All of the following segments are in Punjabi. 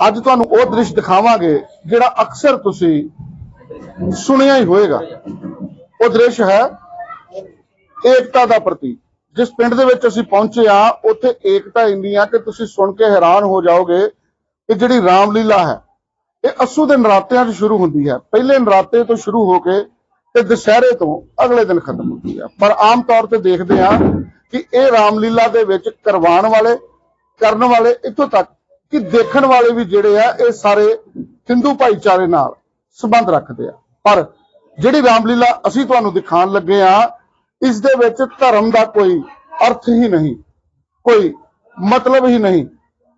ਅੱਜ ਤੁਹਾਨੂੰ ਉਹ ਦ੍ਰਿਸ਼ ਦਿਖਾਵਾਂਗੇ ਜਿਹੜਾ ਅਕਸਰ ਤੁਸੀਂ ਸੁਣਿਆ ਹੀ ਹੋਵੇਗਾ। ਉਹ ਦ੍ਰਿਸ਼ ਹੈ ਏਕਤਾ ਦਾ ਪ੍ਰਤੀਕ। ਜਿਸ ਪਿੰਡ ਦੇ ਵਿੱਚ ਅਸੀਂ ਪਹੁੰਚੇ ਆ ਉੱਥੇ ਏਕਤਾ ਇੰਨੀ ਆ ਕਿ ਤੁਸੀਂ ਸੁਣ ਕੇ ਹੈਰਾਨ ਹੋ ਜਾਓਗੇ ਕਿ ਜਿਹੜੀ ਰਾਮਲੀਲਾ ਹੈ, ਇਹ ਅਸੂ ਦੇ ਨਰਾਤਿਆਂ 'ਚ ਸ਼ੁਰੂ ਹੁੰਦੀ ਹੈ। ਪਹਿਲੇ ਨਰਾਤੇ ਤੋਂ ਸ਼ੁਰੂ ਹੋ ਕੇ ਤੇ ਦੁਸਹਿਰੇ ਤੋਂ ਅਗਲੇ ਦਿਨ ਖਤਮ ਹੁੰਦੀ ਹੈ। ਪਰ ਆਮ ਤੌਰ ਤੇ ਦੇਖਦੇ ਆ ਕਿ ਇਹ ਰਾਮਲੀਲਾ ਦੇ ਵਿੱਚ ਕਰਵਾਉਣ ਵਾਲੇ, ਕਰਨ ਵਾਲੇ ਇੱਥੋਂ ਤੱਕ ਕਿ ਦੇਖਣ ਵਾਲੇ ਵੀ ਜਿਹੜੇ ਆ, ਇਹ ਸਾਰੇ ਹਿੰਦੂ ਭਾਈਚਾਰੇ ਨਾਲ ਸੰਬੰਧ ਰੱਖਦੇ ਆ। ਪਰ ਜਿਹੜੀ ਰਾਮਲੀਲਾ ਅਸੀਂ ਤੁਹਾਨੂੰ ਦਿਖਾਉਣ ਲੱਗੇ ਆ, ਇਸ ਦੇ ਵਿੱਚ ਧਰਮ ਦਾ ਕੋਈ ਅਰਥ ਹੀ ਨਹੀਂ, ਕੋਈ ਮਤਲਬ ਹੀ ਨਹੀਂ।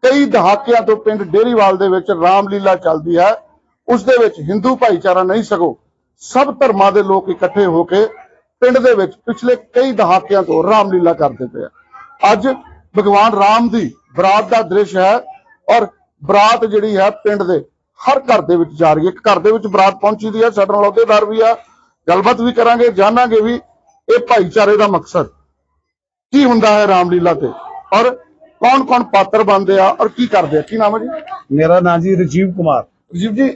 ਕਈ ਦਹਾਕਿਆਂ ਤੋਂ ਪਿੰਡ ਡੇਰੀਵਾਲ ਦੇ ਵਿੱਚ ਰਾਮਲੀਲਾ ਚੱਲਦੀ ਹੈ, ਉਸ ਦੇ ਵਿੱਚ ਹਿੰਦੂ ਭਾਈਚਾਰਾ ਨਹੀਂ ਸਗੋ ਸਭ ਧਰਮਾਂ ਦੇ ਲੋਕ ਇਕੱਠੇ ਹੋ ਕੇ ਪਿੰਡ ਦੇ ਵਿੱਚ ਪਿਛਲੇ ਕਈ ਦਹਾਕਿਆਂ ਤੋਂ ਰਾਮਲੀਲਾ ਕਰਦੇ ਪਏ ਅੱਜ ਭਗਵਾਨ ਰਾਮ ਦੀ ਬਰਾਤ ਦਾ ਦ੍ਰਿਸ਼ ਹੈ ਔਰ ਬਰਾਤ ਜਿਹੜੀ ਹੈ ਪਿੰਡ ਦੇ ਹਰ ਘਰ ਦੇ ਵਿੱਚ ਜਾ ਰਹੀ ਹੈ। ਇੱਕ ਘਰ ਦੇ ਵਿੱਚ ਬਰਾਤ ਪਹੁੰਚੀ ਦੀ ਹੈ ਸਾਡੇ ਨਾਲ ਅਹੁਦੇਦਾਰ ਵੀ ਆ। ਗੱਲਬਾਤ ਵੀ ਕਰਾਂਗੇ ਜਾਣਾਂਗੇ ਵੀ ਇਹ ਭਾਈਚਾਰੇ ਦਾ ਮਕਸਦ ਕੀ ਹੁੰਦਾ ਹੈ ਰਾਮਲੀਲਾ ਤੇ? ਔਰ ਕੌਣ ਕੌਣ ਪਾਤਰ ਬਣਦੇ ਆ ਔਰ ਕੀ ਕਰਦੇ ਆ? ਕੀ ਨਾਮ ਹੈ ਜੀ? ਮੇਰਾ ਨਾਂ ਜੀ ਰਜੀਵ ਕੁਮਾਰ। ਰਾਜੀਵ ਜੀ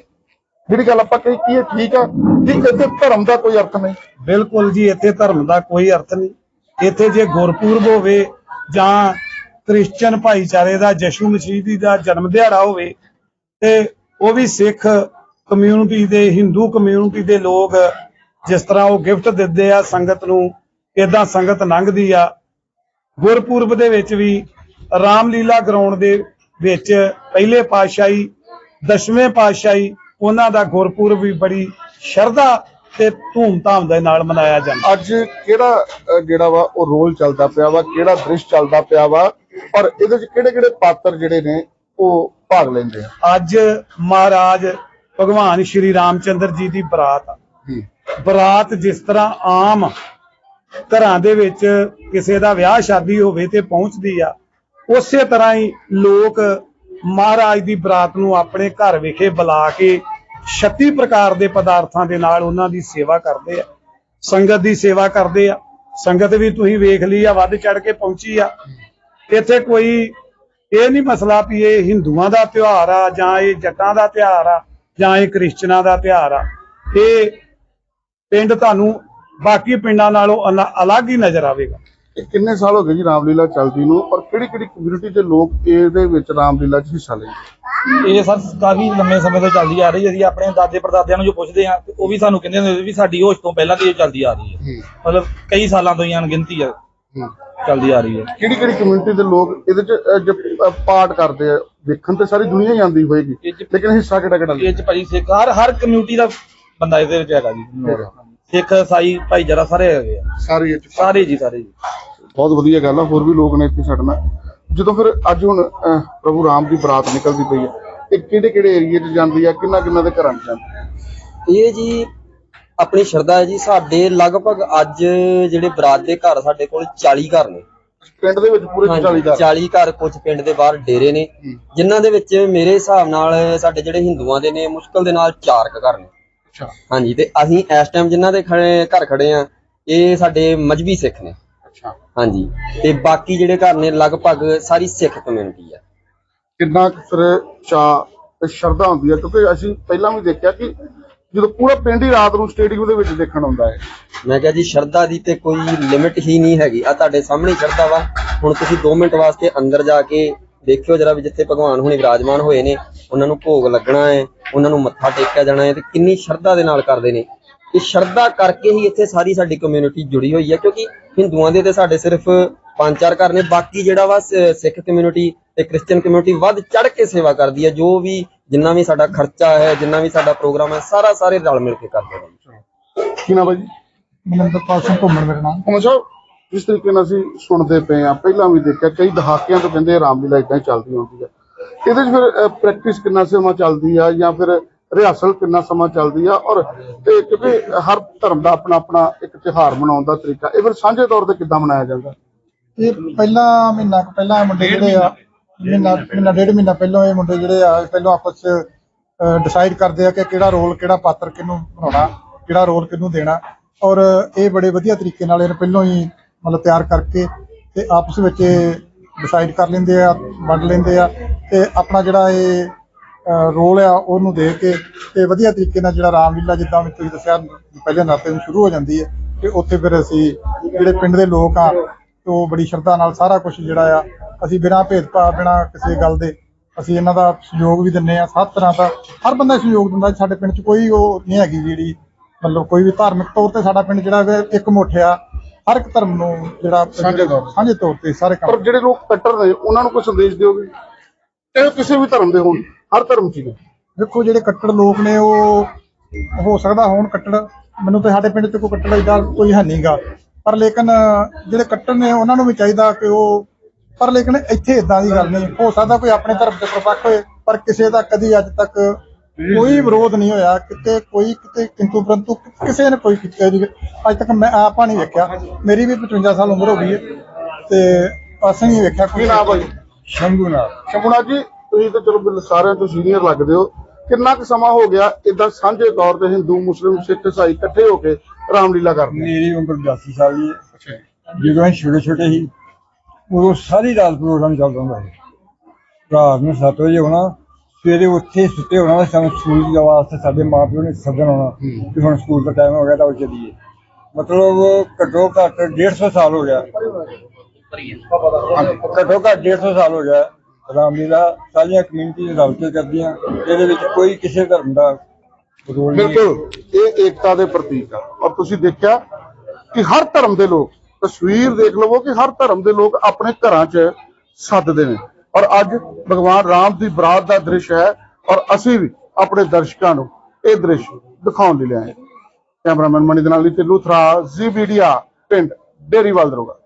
ਜਿਹੜੀ ਗੱਲ ਆਪਾਂ ਕਹੀ ਕੀ ਹੈ ਠੀਕ ਆ ਕਿ ਇੱਥੇ ਧਰਮ ਦਾ ਕੋਈ ਅਰਥ ਨਹੀਂ? ਬਿਲਕੁਲ ਜੀ ਇੱਥੇ ਧਰਮ ਦਾ ਕੋਈ ਅਰਥ ਨਹੀਂ। ਇੱਥੇ ਜੇ ਗੁਰਪੁਰਬ ਹੋਵੇ ਜਾਂ ਕ੍ਰਿਸਚੀਅਨ ਭਾਈਚਾਰੇ ਦਾ ਜਸ਼ਨ ਮਸੀਹ ਜੀ ਦਾ ਜਨਮ ਦਿਹਾੜਾ ਹੋਵੇ ਤੇ ਉਹ ਵੀ ਸਿੱਖ ਕਮਿਊਨਿਟੀ ਦੇ ਹਿੰਦੂ ਕਮਿਊਨਿਟੀ ਦੇ ਲੋਕ ਜਿਸ ਤਰ੍ਹਾਂ ਉਹ ਗਿਫਟ ਦਿੰਦੇ ਆ ਸੰਗਤ ਨੂੰ ਇਦਾਂ ਸੰਗਤ ਲੰਘਦੀ ਆ। ਗੁਰਪੁਰਬ ਦੇ ਵਿੱਚ ਵੀ ਰਾਮਲੀਲਾ ਗਰਾਊਂਡ ਦੇ ਵਿੱਚ ਪਹਿਲੇ ਪਾਤਸ਼ਾਹੀ, ਦਸਵੇਂ ਪਾਤਸ਼ਾਹੀ, ਉਹਨਾਂ ਦਾ ਗੁਰਪੁਰਬ ਵੀ ਬੜੀ ਸ਼ਰਧਾ ਤੇ ਧੂਮ ਧਾਮ ਦੇ ਨਾਲ ਮਨਾਇਆ ਜਾਂਦਾ। ਅੱਜ ਕਿਹੜਾ ਜਿਹੜਾ ਵਾ ਉਹ ਰੋਲ ਚੱਲਦਾ ਪਿਆ ਵਾ, ਕਿਹੜਾ ਦ੍ਰਿਸ਼ ਚੱਲਦਾ ਪਿਆ ਵਾ? ਔਰ ਇਹਦੇ ਚ ਕਿਹੜੇ ਕਿਹੜੇ ਪਾਤਰ ਜਿਹੜੇ ਨੇ ਉਹ ਭਾਗ ਲੈਂਦੇ ਆ? ਅੱਜ ਮਹਾਰਾਜ ਭਗਵਾਨ ਸ਼੍ਰੀ ਰਾਮਚੰਦਰ ਜੀ ਦੀ ਬਰਾਤ ਆ। ਜੀ। ਬਰਾਤ ਜਿਸ ਤਰ੍ਹਾਂ ਆਮ ਘਰਾਂ ਦੇ ਵਿੱਚ ਕਿਸੇ ਦਾ ਵਿਆਹ ਸ਼ਾਦੀ ਹੋਵੇ ਤੇ ਪਹੁੰਚਦੀ ਆ ਉਸੇ ਤਰ੍ਹਾਂ ਹੀ ਲੋਕ ਮਹਾਰਾਜ ਦੀ ਬਰਾਤ ਨੂੰ ਆਪਣੇ ਘਰ ਵਿਖੇ ਬੁਲਾ ਕੇ 36 ਪ੍ਰਕਾਰ ਦੇ ਪਦਾਰਥਾਂ ਦੇ ਨਾਲ ਉਹਨਾਂ ਦੀ ਸੇਵਾ ਕਰਦੇ ਆ। ਸੰਗਤ ਦੀ ਸੇਵਾ ਕਰਦੇ ਆ। ਸੰਗਤ ਵੀ ਤੁਸੀਂ ਵੇਖ ਲਈ ਆ ਵੱਧ ਚੜ ਕੇ ਪਹੁੰਚੀ ਆ। ਇੱਥੇ ਕੋਈ ਇਹ ਨਹੀਂ ਮਸਲਾ ਵੀ ਇਹ ਹਿੰਦੂਆਂ ਦਾ ਤਿਉਹਾਰ ਆ ਜਾਂ ਇਹ ਜੱਟਾਂ ਦਾ ਤਿਉਹਾਰ ਆ ਜਾਂ ਇਹ ਕ੍ਰਿਸਚਨਾਂ ਦਾ ਤਿਉਹਾਰ ਆ। ਇਹ ਪਿੰਡ ਤੁਹਾਨੂੰ ਬਾਕੀ ਪਿੰਡਾਂ ਨਾਲੋਂ ਅਲ- ਅਲੱਗ ਹੀ ਨਜ਼ਰ ਆਵੇਗਾ। ਇਹ ਕਿੰਨੇ ਸਾਲ ਹੋ ਗਏ ਜੀ ਰਾਮਲੀਲਾ ਚੱਲਦੀ ਨੂੰ ਔਰ ਕਿਹੜੀ ਕਿਹੜੀ ਕਮਿਊਨਿਟੀ ਦੇ ਲੋਕ ਇਹਦੇ ਵਿੱਚ ਰਾਮਲੀਲਾ 'ਚ ਹਿੱਸਾ ਲੈਂਦੇ ਇਹ ਸਰ ਕਾਫੀ ਲੰਮੇ ਸਮੇਂ ਤੋਂ ਚੱਲਦੀ ਆ ਰਹੀ ਹੈ ਅਸੀਂ ਆਪਣੇ ਦਾਦੇ ਪੜਦਾਦਿਆਂ ਨੂੰ ਜੋ ਪੁੱਛਦੇ ਹਾਂ ਤੇ ਉਹ ਵੀ ਸਾਨੂੰ ਕਹਿੰਦੇ ਹੁੰਦੇ ਵੀ ਸਾਡੀ ਹੋਸ਼ ਤੋਂ ਪਹਿਲਾਂ ਦੀ ਇਹ ਚੱਲਦੀ ਆ ਰਹੀ ਹੈ। ਮਤਲਬ ਕਈ ਸਾਲਾਂ ਤੋਂ ਹੀ ਅਣਗਿਣਤੀ ਆ। ਚੱਲਦੀ ਆ ਰਹੀ ਹੈ। ਕਿਹੜੀ ਕਿਹੜੀ ਕਮਿਊਨਿਟੀ ਦੇ ਲੋਕ ਇਹਦੇ 'ਚ ਅਹ, ਜ- ਅਹ, ਪਾਰਟ ਕਰਦੇ ਆ ਵੇਖਣ ਤੇ ਸਾਰੀ ਦੁਨੀਆ ਹੀ ਆਉਂਦੀ ਹੋਏਗੀ ਇਹ 'ਚ- ਲੇਕਿਨ ਹਿੱਸਾ ਕਿਹੜਾ ਕਿਹੜਾ ਇਹ ਚ ਭਾਜੀ ਸਿੱਖ ਹਰ ਹਰ ਕਮਿਊਨਿਟੀ ਦਾ ਬੰਦਾ ਇਹਦੇ ਵਿੱਚ ਹੈਗਾ ਜੀ। ਹੈਗਾ। ਸਿੱਖ ਸਾਈ ਭਾਈਚਾਰਾ ਸਾਰੇ ਹੈਗੇ ਆ। ਸਾਰੀ ਇਹ 'ਚ। ਸਾਰੇ ਜੀ ਸਾਰੇ ਜੀ। ਬਹੁਤ ਵਧੀਆ ਗੱਲ ਆ ਹੋਰ ਵੀ ਲੋਕ ਨੇ ਇੱਥੇ ਨਾਲ। ਜਦੋਂ ਫਿਰ ਅੱਜ ਹੁਣ ਅਹ, ਪ੍ਰਭੂ ਰਾਮ ਦੀ ਬਰਾਤ ਨਿਕਲਦੀ ਪਈ ਹੈ ਇਹ ਕਿਹੜੇ ਕਿਹੜੇ ਏਰੀਏ 'ਚ ਜਾਂਦੀ ਆ ਕਿੰਨਾ ਕਿੰਨਾ ਦੇ ਘਰਾਂ 'ਚ ਜਾਂਦੀ ਆ? ਇਹ ਜੀ ਆਪਣੀ ਸ਼ਰਧਾ ਹੈ ਜੀ ਸਾਡੇ ਲਗਭਗ ਅੱਜ ਜਿਹੜੇ ਬਰਾਤ ਦੇ ਘਰ ਸਾਡੇ ਕੋਲ 40 ਘਰ ਨੇ। ਪਿੰਡ ਦੇ ਵਿੱਚ ਪੂਰੇ 40 ਘਰ? 40 ਘਰ ਕੁਝ ਪਿੰਡ ਦੇ ਬਾਹਰ ਡੇਰੇ ਨੇ। ਜਿਨ੍ਹਾਂ ਦੇ ਵਿੱਚ ਮੇਰੇ ਹਿਸਾਬ ਨਾਲ ਸਾਡੇ ਜਿਹੜੇ ਹਿੰਦੂਆਂ ਦੇ ਨੇ ਮੁਸ਼ਕਲ ਦੇ ਨਾਲ 4 ਕੁ ਘਰ ਨੇ। ਅੱਛਾ। ਹਾਂਜੀ ਤੇ ਅਸੀਂ ਇਸ ਟਾਈਮ ਜਿਨ੍ਹਾਂ ਦੇ ਖੜੇ ਘਰ ਖੜੇ ਆ ਇਹ ਸਾਡੇ ਮਜਬੀ ਸਿੱਖ ਨੇ। ਅੱਛਾ। ਹਾਂਜੀ ਤੇ ਬਾਕੀ ਜਿਹੜੇ ਘਰ ਨੇ ਲਗਭਗ ਸਾਰੀ ਸਿੱਖ ਕਮਿਊਨਿਟੀ ਆ। ਕਿੰਨਾ ਫਿਰ ਤੇ ਸ਼ਰਧਾ ਹੁੰਦੀ ਹੈ? ਕਿਉਂਕਿ ਅਸੀਂ ਪਹਿਲਾਂ ਵੀ ਦੇਖਿਆ ਕਿ ਜਦੋਂ ਪੂਰਾ ਪਿੰਡ ਹੀ ਰਾਤ ਨੂੰ ਸਟੇਡੀਅਮ ਦੇ ਵਿੱਚ ਦੇਖਣ ਆਉਂਦਾ ਹੈ। ਮੈਂ ਕਿਹਾ ਜੀ, ਸ਼ਰਧਾ ਦੀ ਤੇ ਕੋਈ ਲਿਮਿਟ ਹੀ ਨਹੀਂ ਹੈਗੀ। ਆ ਤੁਹਾਡੇ ਸਾਹਮਣੇ ਸ਼ਰਧਾ ਵਾ। ਹੁਣ ਤੁਸੀਂ 2 ਮਿੰਟ ਵਾਸਤੇ ਅੰਦਰ ਜਾ ਕੇ ਦੇਖਿਓ ਜਰਾ ਵੀ ਜਿੱਥੇ ਭਗਵਾਨ ਹੁਣੇ ਵਿਰਾਜਮਾਨ ਹੋਏ ਨੇ। ਉਹਨਾਂ ਨੂੰ ਭੋਗ ਲੱਗਣਾ ਹੈ, ਉਹਨਾਂ ਨੂੰ ਮੱਥਾ ਟੇਕਿਆ ਜਾਣਾ ਹੈ ਤੇ ਕਿੰਨੀ ਸ਼ਰਧਾ ਦੇ ਨਾਲ ਕਰਦੇ ਨੇ। ਇਹ ਸ਼ਰਧਾ ਕਰਕੇ ਹੀ ਇੱਥੇ ਸਾਰੀ ਸਾਡੀ ਕਮਿਊਨਿਟੀ ਜੁੜੀ ਹੋਈ ਹੈ, ਕਿਉਂਕਿ ਹਿੰਦੂਆਂ ਦੇ ਤੇ ਸਾਡੇ ਸਿਰਫ ਪੰਜ ਚਾਰ ਘਰ ਨੇ। ਬਾਕੀ ਜਿਹੜਾ ਵਾ ਸਿੱਖ ਕਮਿਊਨਿਟੀ ਤੇ ਕ੍ਰਿਸਚੀਅਨ ਕਮਿਊਨਿਟੀ ਵੱਧ ਚੜ ਕੇ ਸੇਵਾ ਕਰਦੀ ਹੈ। ਜੋ ਵੀ ਜਿੰਨਾ ਵੀ ਸਾਡਾ ਖਰਚਾ ਹੈ ਜਿੰਨਾ ਵੀ ਸਾਡਾ ਪ੍ਰੋਗਰਾਮ ਹੈ ਸਾਰਾ ਸਾਰੇ ਰਲ ਮਿਲ ਕੇ ਕਰਦੇ ਨੇ। ਕੀ ਨਾ ਬਾਈ ਮਨਿੰਦਰਪਾਲ ਸਿੰਘ ਘੁੰਮਣ ਮੇਰਾ ਨਾਮ ਹੁਣ ਸਾਹਿਬ ਜਿਸ ਤਰੀਕੇ ਨਾਲ ਅਸੀਂ ਸੁਣਦੇ ਪਏ ਆ ਪਹਿਲਾਂ ਵੀ ਦੇਖਿਆ ਕਈ ਦਹਾਕਿਆਂ ਤੋਂ ਕਹਿੰਦੇ ਆ ਰਾਮਲੀਲਾ ਇਦਾਂ ਹੀ ਚੱਲਦੀ ਹੁੰਦੀ ਆ ਇਹਦੇ 'ਚ ਫਿਰ ਪ੍ਰੈਕਟਿਸ ਕਿੰਨਾ ਸਮਾਂ ਚੱਲਦੀ ਆ ਜਾਂ ਫਿਰ ਰਿਹਰਸਲ ਕਿੰਨਾ ਸਮਾਂ ਚੱਲਦੀ ਆ? ਔਰ ਤੇ ਕਿਉਂਕਿ ਹਰ ਧਰਮ ਦਾ ਆਪਣਾ ਆਪਣਾ ਇੱਕ ਤਿਉਹਾਰ ਮਨਾਉਣ ਦਾ ਤਰੀਕਾ। ਇਹ ਫਿਰ ਸਾਂਝੇ ਤੌਰ ਤੇ ਕਿੱਦਾਂ ਮਨਾਇਆ ਜਾਂਦਾ? ਇਹ ਪਹਿਲਾਂ ਮਹੀਨਾ ਕੁ ਪਹਿਲਾਂ ਮੁੰਡੇ ਜਿਹੜੇ ਆ ਮਹੀਨਾ ਮਹੀਨਾ ਡੇਢ ਮਹੀਨਾ ਪਹਿਲਾਂ ਇਹ ਮੁੰਡੇ ਜਿਹੜੇ ਆ ਇਹ ਪਹਿਲਾਂ ਆਪਸ ਚ ਡਿਸਾਈਡ ਕਰਦੇ ਆ ਕਿ ਕਿਹੜਾ ਰੋਲ ਕਿਹੜਾ ਪਾਤਰ ਕਿਹਨੂੰ ਬਣਾਉਣਾ ਕਿਹੜਾ ਰੋਲ ਕਿਹਨੂੰ ਦੇਣਾ। ਔਰ ਇਹ ਬੜੇ ਵਧੀਆ ਤਰੀਕੇ ਨਾਲ ਇਹ ਪਹਿਲਾਂ ਹੀ ਮਤਲਬ ਤਿਆਰ ਕਰਕੇ ਤੇ ਆਪਸ ਵਿੱਚ ਡਿਸਾਈਡ ਕਰ ਲੈਂਦੇ ਆ ਵੰਡ ਲੈਂਦੇ ਆ ਤੇ ਆਪਣਾ ਜਿਹੜਾ ਇਹ ਰੋਲ ਆ ਉਹਨੂੰ ਦੇ ਕੇ ਤੇ ਵਧੀਆ ਤਰੀਕੇ ਨਾਲ ਜਿਹੜਾ ਰਾਮਲੀਲਾ ਜਿੱਦਾਂ ਵੀ ਤੁਸੀਂ ਦੱਸਿਆ ਪਹਿਲੇ ਨਾਤੇ ਨੂੰ ਸ਼ੁਰੂ ਹੋ ਜਾਂਦੀ ਹੈ ਤੇ ਉੱਥੇ ਫਿਰ ਅਸੀਂ ਜਿਹੜੇ ਪਿੰਡ ਦੇ ਲੋਕ ਆ ਉਹ ਬੜੀ ਸ਼ਰਧਾ ਨਾਲ ਸਾਰਾ ਕੁਝ ਜਿਹੜਾ ਆ ਅਸੀਂ ਬਿਨਾਂ ਭੇਦਭਾਵ ਬਿਨਾਂ ਕਿਸੇ ਗੱਲ ਦੇ ਅਸੀਂ ਇਹਨਾਂ ਦਾ ਸਹਿਯੋਗ ਵੀ ਦਿੰਨੇ ਆ ਸਭ ਤਰ੍ਹਾਂ ਦਾ ਹਰ ਬੰਦਾ ਸਹਿਯੋਗ ਦਿੰਦਾ। ਸਾਡੇ ਪਿੰਡ 'ਚ ਕੋਈ ਉਹ ਨਹੀਂ ਹੈਗੀ ਜਿਹੜੀ ਮਤਲਬ ਕੋਈ ਵੀ ਧਾਰਮਿਕ ਤੌਰ ਤੇ ਸਾਡਾ ਪਿੰਡ ਜਿਹੜਾ ਇੱਕ ਮੁੱਠਿਆ ਹਰ ਇੱਕ ਧਰਮ ਨੂੰ ਜਿਹੜਾ ਸਾਂਝੇ ਤੌਰ ਤੇ। ਸਾਰੇ ਕੰਮ ਪਰ ਜਿਹੜੇ ਲੋਕ ਕੱਟਰ ਨੇ ਉਹਨਾਂ ਨੂੰ ਕੋਈ ਸੰਦੇਸ਼ ਦਿਓਗੇ? ਚਾਹੇ ਕਿਸੇ ਵੀ ਧਰਮ ਦੇ ਹੋਣ ਹਰ ਧਰਮ 'ਚ ਨੇ। ਦੇਖੋ ਜਿਹੜੇ ਕੱਟੜ ਲੋਕ ਨੇ ਉਹ ਹੋ ਸਕਦਾ ਹੋਣ ਕੱਟੜ। ਮੈਨੂੰ ਤੇ ਸਾਡੇ ਪਿੰਡ 'ਚ ਕੋਈ ਕੱਟੜ ਏਦਾਂ ਕੋਈ ਹੈ ਨਹੀਂਗਾ ਪਰ ਲੇਕਿਨ ਜਿਹੜੇ ਕੱਟੜ ਨੇ ਉਹਨਾਂ ਨੂੰ ਵੀ ਚਾਹੀਦਾ ਕਿ ਉਹ ਪਰ ਲੇਕਿਨ ਇੱਥੇ ਇਦਾਂ ਦੀ ਗੱਲ ਨਹੀਂ। ਹੋ ਸਕਦਾ ਕੋਈ ਆਪਣੇ ਧਰਮ ਦੇ ਪ੍ਰਪੱਖ ਹੋਏ ਪਰ ਕਿਸੇ ਦਾ ਕਦੀ ਅੱਜ ਤੱਕ ਕੋਈ ਵਿਰੋਧ ਨਹੀਂ ਹੋਇਆ। ਕਿਤੇ ਕੋਈ ਕਿਤੇ ਕਿੰਤੂ ਪਰੰਤੂ ਕਿਸੇ ਨੇ ਕੋਈ ਕੀਤਾ ਨਹੀਂ। ਅੱਜ ਤੱਕ ਮੈਂ ਆਪਾਂ ਨਹੀਂ ਵੇਖਿਆ। ਮੇਰੀ ਵੀ 55 ਸਾਲ ਉਮਰ ਹੋ ਗਈ ਹੈ। ਤੇ ਅਸੀਂ ਨਹੀਂ ਵੇਖਿਆ ਕੀ ਕੋਈ ਨਾਮ ਭਾਈ ਸ਼ੰਭੂਨਾਥ ਸ਼ੰਭੂਨਾਥ ਜੀ ਤੁਸੀਂ ਤਾਂ ਚਲੋ ਬਿਲ- ਸਾਰਿਆਂ ਤੋਂ ਸੀਨੀਅਰ ਲੱਗਦੇ ਹੋ। ਕਿੰਨਾ ਕੁ ਸਮਾਂ ਹੋ ਗਿਆ ਇਦਾਂ ਸਾਂਝੇ ਤੌਰ ਤੇ ਹਿੰਦੂ ਮੁਸਲਿਮ ਸਿੱਖ ਈਸਾਈ ਇਕੱਠੇ ਹੋ ਕੇ ਰਾਮਲੀਲਾ ਕਰਦੇ? ਮੇਰੀ ਉਮਰ 82 ਸਾਲ ਦੀ ਹੈ। ਜਦੋਂ ਅਸੀਂ ਛੋਟੇ ਛੋਟੇ ਸੀ ਉਦੋਂ ਸਾਰੀ ਰਾਤ ਪ੍ਰੋਗਰਾਮ ਚੱਲਦਾ ਹੁੰਦਾ ਸੀ। ਰਾਤ ਨੂੰ 7 ਵਜੇ ਹੋਣਾ ਸਵੇਰੇ ਉੱਥੇ ਸੁੱਤੇ ਹੋਣਾ, ਸਾਨੂੰ ਸਕੂਲ ਦੀ ਵਾਸਤੇ ਸਾਡੇ ਮਾਪਿਓ ਨੇ ਸੱਦਣ ਆਉਣਾ ਕਿ ਹੁਣ ਸਕੂਲ ਦਾ ਟਾਈਮ ਹੋ ਗਿਆ ਤਾਂ ਉਹ ਚੱਲੀਏ। ਮਤਲਬ ਘੱਟੋ ਘੱਟ 150 ਸਾਲ ਹੋ ਗਿਆ। ਘੱਟੋ ਘੱਟ 150 ਸਾਲ ਹੋ ਗਿਆ। ਰਾਮਲੀਲਾ ਸਾਰੀਆਂ ਕਮਿਊਨਿਟੀ ਰਲ ਕੇ ਕਰਦੀਆਂ, ਇਹਦੇ ਵਿੱਚ ਕੋਈ ਕਿਸੇ ਧਰਮ ਦਾ ਰੋਲ ਬਿਲਕੁਲ, ਇਹ ਏਕਤਾ ਦੇ ਪ੍ਰਤੀਕ ਆ। ਔਰ ਤੁਸੀਂ ਦੇਖਿਆ ਕਿ ਹਰ ਧਰਮ ਦੇ ਲੋਕ ਤਸਵੀਰ ਦੇਖ ਲਵੋ ਕਿ ਹਰ ਧਰਮ ਦੇ ਲੋਕ ਆਪਣੇ ਘਰਾਂ 'ਚ ਸੱਦਦੇ ਨੇ। ਔਰ ਅੱਜ ਭਗਵਾਨ ਰਾਮ ਦੀ ਬਰਾਤ ਦਾ ਦ੍ਰਿਸ਼ ਹੈ ਔਰ ਅਸੀਂ ਵੀ ਆਪਣੇ ਦਰਸ਼ਕਾਂ ਨੂੰ ਇਹ ਦ੍ਰਿਸ਼ ਦਿਖਾਉਣ ਲਈ ਲਿਆਏ। ਕੈਮਰਾਮੈਨ ਮਣੀ ਦੇ ਨਾਲ ਲਈ ਤੇ ਲੂਥਰਾ, ਜ਼ੀ ਮੀਡੀਆ, ਪਿੰਡ ਡੇਰੀਵਾਲ ਦਰੋਗਾ।